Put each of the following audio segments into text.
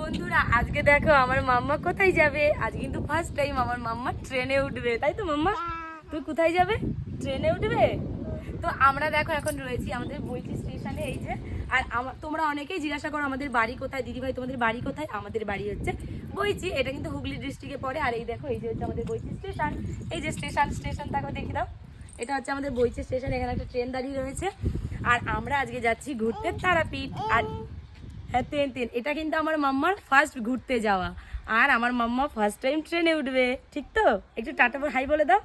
বন্ধুরা, আজকে দেখো আমার মাম্মা কোথায় যাবে? আজ কিন্তু ফার্স্ট টাইম আমার মাম্মা ট্রেনে উঠবে, তাই তো মাম্মা? তুই কোথায় যাবে? ট্রেনে উঠবে? তো আমরা দেখো এখন রয়েছি আমাদের বইটি স্টেশনে, এই যে। আর তোমরা অনেকেই জিজ্ঞাসা করো, আমাদের বাড়ি কোথায়? দিদি ভাই তোমাদের বাড়ি কোথায়? আমাদের বাড়ি হচ্ছে বইচি এটা কিন্তু হুগলি ডিস্ট্রিক্টে পড়ে। আর এই দেখো, এই যে হচ্ছে আমাদের বইচি স্টেশন। এই যে স্টেশন স্টেশন দেখো, দেখি দাও। এটা হচ্ছে আমাদের বইচি স্টেশন। এখানে একটা ট্রেন দাঁড়িয়ে রয়েছে। আর আমরা আজকে যাচ্ছি ঘুরতে তারাপীঠ। আর হ্যাঁ ট্রেন ট্রেন এটা কিন্তু আমার মাম্মার ফার্স্ট ঘুরতে যাওয়া। আর আমার মাম্মা ফার্স্ট টাইম ট্রেনে উঠবে। ঠিক তো? একটু টাটা হাই বলে দাও।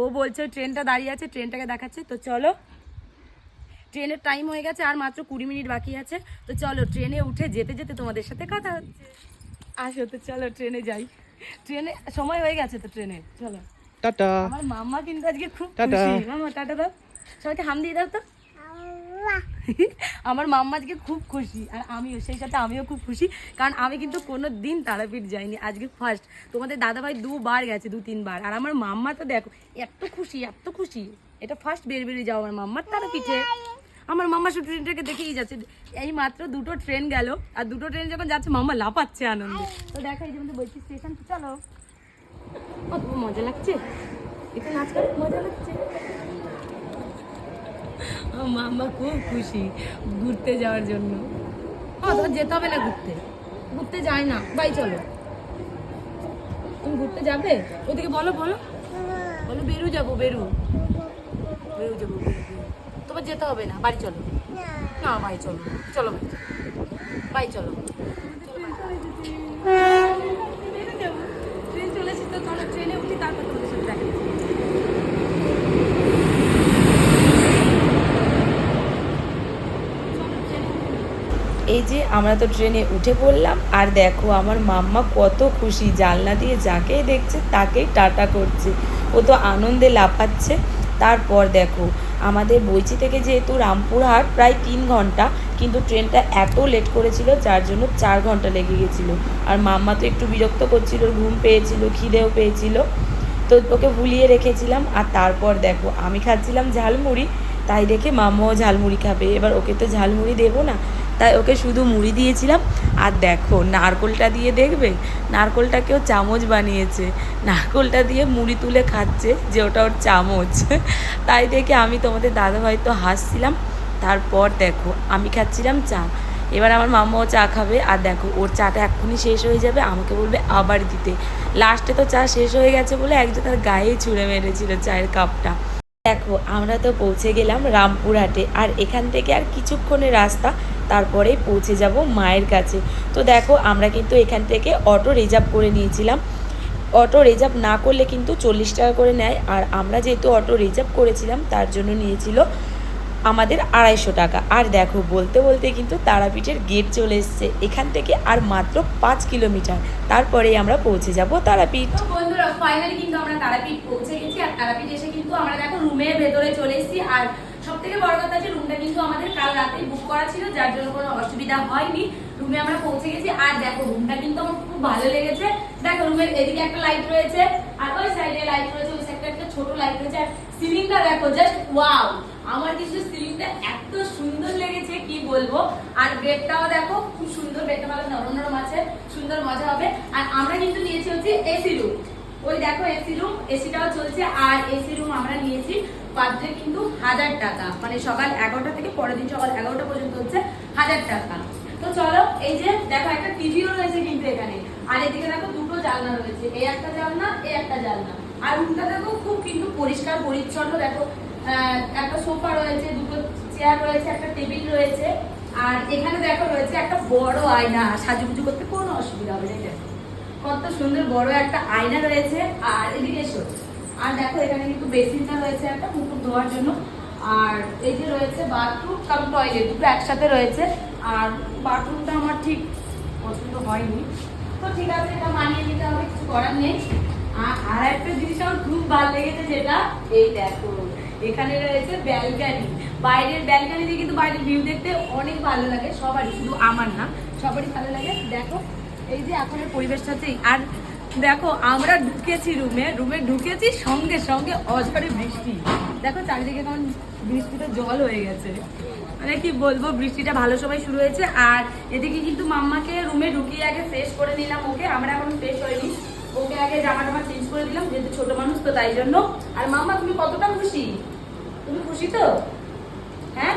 ও বলছে ট্রেনটা দাঁড়িয়ে আছে ট্রেনটাকে দেখাচ্ছে। তো চলো। ট্রেনের টাইম হয়ে গেছে আর মাত্র কুড়ি মিনিট বাকি আছে। তো চলো ট্রেনে উঠে যেতে যেতে তোমাদের সাথে কথা হচ্ছে। আসো তো চলো ট্রেনে যাই। ট্রেনে সময় হয়ে গেছে তো ট্রেনে চলো। টাটা। আমার মাম্মা কিন্তু আজকে খুব। খুশি। মামা টাটা দাও। সবাইকে হাম দিয়ে দাও তো। আমার মাম্মা আজকে খুব খুশি, আর আমিও, সেই সাথে আমিও খুব খুশি, কারণ আমি কিন্তু কোনো দিন তারাপীঠ যাইনি, আজকে ফার্স্ট তোমাদের দাদাভাই দুবার গেছে, দু, তিনবার। আর আমার মাম্মা তো দেখো, এত খুশি এত খুশি। এটা ফার্স্ট বের বেরিয়ে যাও আমার মাম্মার তারাপীঠে। আমার মাম্মা শুধু ট্রেনটাকে দেখেই যাচ্ছে। এই মাত্র দুটো ট্রেন গেল, আর দুটো ট্রেন যখন যাচ্ছে, মাম্মা লাপাচ্ছে আনন্দে। তো দেখো, এই যে বলছি স্টেশন চলো। মজা লাগছে। নাচ করে মজা লাগছে। মাম্মা খুব খুশি ঘুরতে যাওয়ার জন্য। হ্যাঁ যেতে হবে না ঘুরতে। ঘুরতে যায় না। বাই, চলো। তুমি ঘুরতে যাবে? ওদিকে বলো বলো। বলো, বেরু যাব, বেরু। বেরু যাব। তোমার যেতে হবে না। বাড়ি চলো। না বাড়ি চলো। চলো চলেছে তো চলো, ট্রেনে উঠি, তারপর তোমাদের সাথে দেখা এই যে আমরা তো ট্রেনে উঠে পড়লাম, আর দেখো আমার মাম্মা কত খুশি, জানলা দিয়ে যাকেই দেখছে তাকেই টাটা করছে। ও তো আনন্দে লাফাচ্ছে। তারপর দেখো, আমাদের বইচি থেকে যেহেতু রামপুরহাট প্রায় তিন ঘণ্টা, কিন্তু ট্রেনটা এত লেট করেছিল, যার জন্য চার ঘণ্টা লেগে গেছিল। আর মাম্মা তো একটু বিরক্ত করছিল, ঘুম পেয়েছিল, খিদেও পেয়েছিল। তো ওকে ভুলিয়ে রেখেছিলাম, আর তারপর দেখো, আমি খাচ্ছিলাম ঝালমুড়ি, তাই দেখে মাম্মাও ঝালমুড়ি খাবে। এবার ওকে তো ঝালমুড়ি দেবো না তাই ওকে শুধু মুড়ি দিয়েছিলাম। আর দেখো, নারকোলটা দিয়ে দেখবে? নারকোলটাকেও চামচ বানিয়েছে। নারকোলটা দিয়ে মুড়ি তুলে খাচ্ছে যে ওটা ওর চামচ। তাই দেখে আমি তোমাদের দাদা হয়তো হাসছিলাম। তারপর দেখো, আমি খাচ্ছিলাম চা। এবার আমার মাম্মাও চা খাবে। আর দেখো, ওর চাটা এক্ষুনি শেষ হয়ে যাবে, আমাকে বলবে আবার দিতে। লাস্টে তো চা শেষ হয়ে গেছে বলে একজন তার গায়ে ছুঁড়ে মেরেছিল চায়ের কাপটা। দেখো, আমরা তো পৌঁছে গেলাম রামপুরহাটে। আর এখান থেকে আর কিছুক্ষণের রাস্তা তারপরে পৌঁছে যাব মায়ের কাছে। তো দেখো, আমরা কিন্তু এখান থেকে অটো রিজার্ভ করে নিয়েছিলাম। অটো রিজার্ভ না করলে কিন্তু চল্লিশ টাকা করে নেয়। আর আমরা যেহেতু অটো রিজার্ভ করেছিলাম, তার জন্য নিয়েছিল আমাদের আড়াইশো টাকা। আর দেখো, বলতে বলতে কিন্তু তারাপীঠের গেট চলে এসছে। এখান থেকে আর মাত্র পাঁচ কিলোমিটার। তারপরেই আমরা পৌঁছে যাব তারাপীঠ। বন্ধুরা ফাইনালি কিন্তু আমরা তারাপীঠ পৌঁছে গেছি। তারাপীঠ এসে কিন্তু আমরা দেখো রুমের ভেতরে চলে এসেছি। আর সব থেকে বড় কথা হচ্ছে রুমটা কিন্তু আমাদের কাল রাতে বুক করা ছিল, যার জন্য কোনো অসুবিধা হয়নি। রুমে আমরা পৌঁছে গেছি। আর দেখো রুমটা কিন্তু আমার খুব ভালো লেগেছে। দেখো রুমের এদিকে একটা লাইট রয়েছে, আর ওই সাইডে লাইট রয়েছে, ওই সাইডে একটা ছোট লাইট রয়েছে। আর সিলিংটা দেখো জাস্ট ওয়াও আমার কিছু সিলিংটা এত সুন্দর লেগেছে, কি বলব? আর বেডটাও দেখো, খুব সুন্দর বেডটা ভালো নরম নরম আছে, সুন্দর মজা হবে। আর আমরা কিন্তু নিয়েছি হচ্ছে এসি রুম ওই দেখো এসি রুম, এসিটাও চলছে, আর এসি রুম আমরা নিয়েছি পাত্রে কিন্তু হাজার টাকা। মানে সকাল এগারোটা থেকে পরের দিন সকাল এগারোটা পর্যন্ত হচ্ছে হাজার টাকা। তো চলো, এই যে দেখো একটা টিভিও রয়েছে কিন্তু এখানে। আর এদিকে দেখো দুটো জানলা রয়েছে এই একটা জানলা এই একটা জানলা। আর রুমটা দেখো খুব কিন্তু পরিষ্কার, পরিচ্ছন্ন, দেখো একটা সোফা রয়েছে, দুটো চেয়ার রয়েছে, একটা টেবিল রয়েছে। আর এখানে দেখো রয়েছে একটা বড় আয়না, সাজুগুজু করতে কোনো অসুবিধা হবে না দেখো। কত সুন্দর বড় একটা আয়না রয়েছে আর এদিকে এসো। আর দেখো, এখানে কিন্তু বেসিনটা রয়েছে একটা মুকুট ধোয়ার জন্য। আর এই যে রয়েছে বাথরুম কাম টয়লেট দুটো একসাথে রয়েছে। আর বাথরুমটা আমার ঠিক পছন্দ হয়নি। তো ঠিক আছে, এটা মানিয়ে নিতে হবে, কিছু করার নেই। আর একটা জিনিস আমার খুব ভালো লেগেছে যেটা, এই দেখো, এখানে রয়েছে ব্যালকানি বাইরের ব্যালকানিতে কিন্তু বাইরের ভিউ দেখতে অনেক ভালো লাগে, সবারই, শুধু আমার না, সবারই ভালো লাগে। দেখো এই যে এখনের পরিবেশটা হচ্ছে আর দেখো, আমরা ঢুকেছি রুমে রুমে ঢুকেছি সঙ্গে সঙ্গে অঝরে বৃষ্টি। দেখো, চারিদিকে কেমন বৃষ্টিতে জল হয়ে গেছে। মানে কি বলব, বৃষ্টিটা ভালো সময় শুরু হয়েছে। আর এদিকে কিন্তু মাম্মাকে রুমে ঢুকিয়ে আগে ফ্রেশ করে নিলাম ওকে। আমরা এখন ফ্রেশ হয়নি। ওকে আগে জামা টামা চেঞ্জ করে দিলাম, যেহেতু ছোট মানুষ তো তাই জন্য। আর মাম্মা, তুমি কতটা খুশি? তুমি খুশি তো? হ্যাঁ?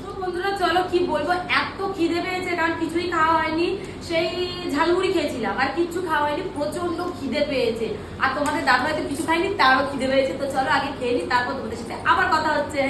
তো বন্ধুরা, চলো কি বলব, এত খিদে পেয়েছে, কারণ কিছুই খাওয়া হয়নি। সেই ঝালমুড়ি খেয়েছিলাম। আর কিচ্ছু খাওয়া হয়নি প্রচণ্ড খিদে পেয়েছে। আর তোমাদের দাদা হয়তো কিছু খাইনি তারও খিদে পেয়েছে। তো চলো আগে খেয়ে নি, তারপর তোমাদের সাথে আবার কথা হচ্ছে।